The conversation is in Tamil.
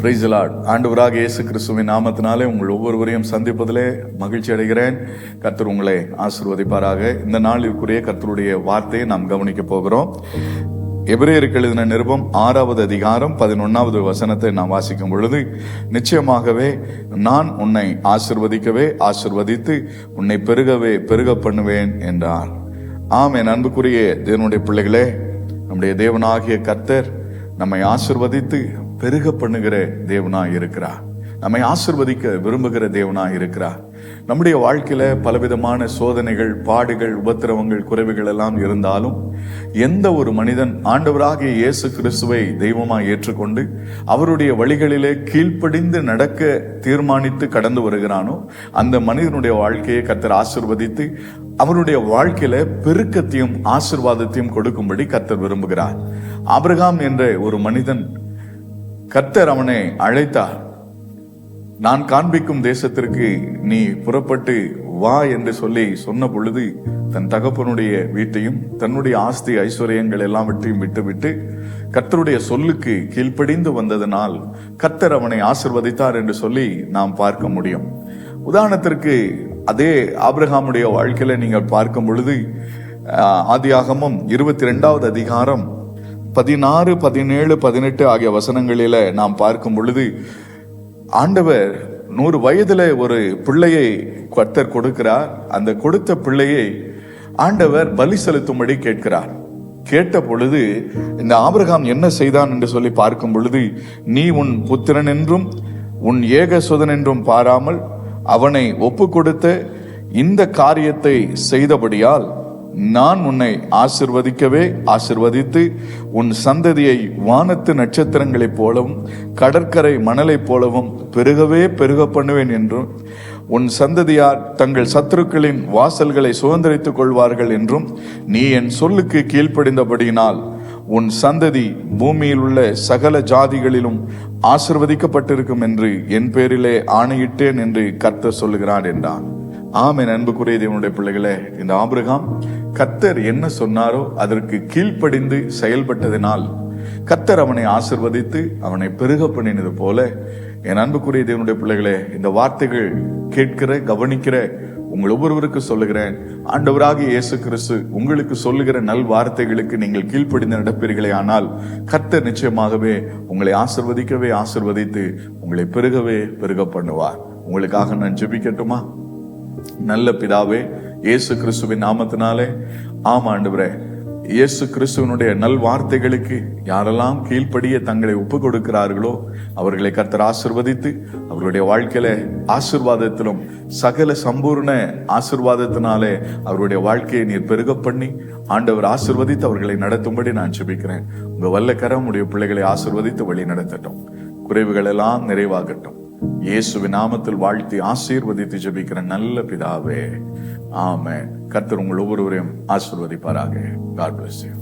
பிரைசலாட் ஆண்டவராக இயேசு கிறிஸ்துவின் நாமத்தினாலே உங்கள் ஒவ்வொருவரையும் சந்திப்பதிலே மகிழ்ச்சி அடைகிறேன். கர்த்தர் உங்களை ஆசிர்வதிப்பாராக. இந்த நாளிற்குரிய கர்த்தருடைய வார்த்தையை நாம் கவனிக்க போகிறோம். எபிரேயருக்கு எழுதின நிருபம் ஆறாவது அதிகாரம் பதினொன்னாவது வசனத்தை நான் வாசிக்கும் பொழுது நிச்சயமாகவே நான் உன்னை ஆசிர்வதிக்கவே ஆசிர்வதித்து உன்னை பெருகவே பெருக பண்ணுவேன் என்றார். ஆம் என் அன்புக்குரிய தேவனுடைய பிள்ளைகளே நம்முடைய தேவனாகிய கர்த்தர் நம்மை ஆசிர்வதித்து பெருக பண்ணுகிற தேவனா இருக்கிறா. நம்மை ஆசிர்வதிக்க விரும்புகிற தேவனா இருக்கிறா. நம்முடைய வாழ்க்கையில பலவிதமான சோதனைகள் பாடுகள் உபத்திரவங்கள் குறைவுகள் எல்லாம் இருந்தாலும் எந்த ஒரு மனிதன் ஆண்டவராகிய இயேசு கிறிஸ்துவை தெய்வமாக ஏற்றுக்கொண்டு அவருடைய வழிகளிலே கீழ்ப்படிந்து நடக்க தீர்மானித்து கடந்து வருகிறானோ அந்த மனிதனுடைய வாழ்க்கையை கத்தர் ஆசிர்வதித்து அவருடைய வாழ்க்கையில பெருக்கத்தையும் ஆசிர்வாதத்தையும் கொடுக்கும்படி கர்த்தர் விரும்புகிறார். ஆபிரகாம் என்ற ஒரு மனிதன் கர்த்தர் அவனை அழைத்தார். நான் காண்பிக்கும் தேசத்திற்கு நீ புறப்பட்டு வா என்று சொல்லி சொன்ன பொழுது தன் தகப்பனுடைய வீட்டையும் தன்னுடைய ஆஸ்தி ஐஸ்வர்யங்கள் எல்லாவற்றையும் விட்டுவிட்டு கர்த்தருடைய சொல்லுக்கு கீழ்ப்படிந்து வந்ததனால் கர்த்தர் அவனை ஆசிர்வதித்தார் என்று சொல்லி நாம் பார்க்க முடியும். உதாரணத்திற்கு அதே ஆப்ரஹாமுடைய வாழ்க்கையில நீங்கள் பார்க்கும் பொழுது ஆதியாகமும் இருபத்தி ரெண்டாவது அதிகாரம் பதினாறு பதினேழு பதினெட்டு ஆகிய வசனங்களில நாம் பார்க்கும் பொழுது ஆண்டவர் நூறு வயதுல ஒரு பிள்ளையை கர்த்தர் கொடுக்கிறார். அந்த கொடுத்த பிள்ளையை ஆண்டவர் பலி செலுத்தும்படி கேட்கிறார். கேட்ட பொழுது இந்த ஆபிரகாம் என்ன செய்தான் என்று சொல்லி பார்க்கும் பொழுது நீ உன் புத்திரன் என்றும் உன் ஏகசுதன் என்றும் பாராமல் அவனை ஒப்பு கொடுத்து இந்த காரியத்தை செய்தபடியால் நான் உன்னை ஆசிர்வதிக்கவே ஆசிர்வதித்து உன் சந்ததியை வானத்து நட்சத்திரங்களைப் போலவும் கடற்கரை மணலைப் போலவும் பெருகவே பெருக பண்ணுவேன் என்றும் உன் சந்ததியார் தங்கள் சத்துருக்களின் வாசல்களை சுதந்திரித்துக் கொள்வார்கள் என்றும் நீ என் சொல்லுக்கு கீழ்ப்படிந்தபடியினால் உன் சந்ததி பூமியில் உள்ள சகல ஜாதிகளிலும் ஆசிர்வதிக்கப்பட்டிருக்கும் என்று என் பேரிலே ஆணையிட்டேன் என்று கர்த்தர் சொல்லுகிறார் என்றான். ஆம் என் அன்புக்குரிய தேவனுடைய பிள்ளைகளே இந்த ஆபிரகாம் கர்த்தர் என்ன சொன்னாரோ அதற்கு கீழ்ப்படிந்து செயல்பட்டதினால் கர்த்தர் அவனை ஆசிர்வதித்து அவனை பெருக பண்ணினது போல என் அன்புக்குரிய தேவனுடைய பிள்ளைகளே இந்த வார்த்தைகள் கேட்கிற கவனிக்கிற உங்கள் ஒவ்வொருவருக்கு சொல்லுகிறேன். ஆண்டவராக இயேசு கிறிஸ்து உங்களுக்கு சொல்லுகிற நல் வார்த்தைகளுக்கு நீங்கள் கீழ்ப்படிந்து நடப்பீர்களே ஆனால் கர்த்தர் நிச்சயமாகவே உங்களை ஆசிர்வதிக்கவே ஆசிர்வதித்து உங்களை பெருகவே பெருக பண்ணுவார். உங்களுக்காக நான் ஜெபிக்கட்டுமா? நல்ல பிதாவே இயேசு கிறிஸ்துவின் நாமத்தினாலே ஆமா ஆண்டவரே இயேசு கிறிஸ்துவனுடைய நல் வார்த்தைகளுக்கு யாரெல்லாம் கீழ்ப்படிய தங்களை ஒப்பு கொடுக்கிறார்களோ அவர்களை கர்த்தர் ஆசிர்வதித்து அவருடைய வாழ்க்கையில ஆசிர்வாதத்திலும் சகல சம்பூர்ண ஆசிர்வாதத்தினாலே அவருடைய வாழ்க்கையை நீர் பெருக பண்ணி ஆண்டவர் ஆசிர்வதித்து அவர்களை நடத்தும்படி நான் செபிக்கிறேன் உங்க வல்லக்கரம் உடைய பிள்ளைகளை ஆசிர்வதித்து வழி நடத்தட்டும். குறைவுகள் எல்லாம் நிறைவாகட்டும். இயேசுவின் நாமத்தில் வாழ்த்தி ஆசீர்வதித்து ஜபிக்கிற நல்ல பிதாவே. ஆமே கர்த்தர் உங்கள் ஒவ்வொருவரையும் ஆசீர்வதிப்பாராக. God bless you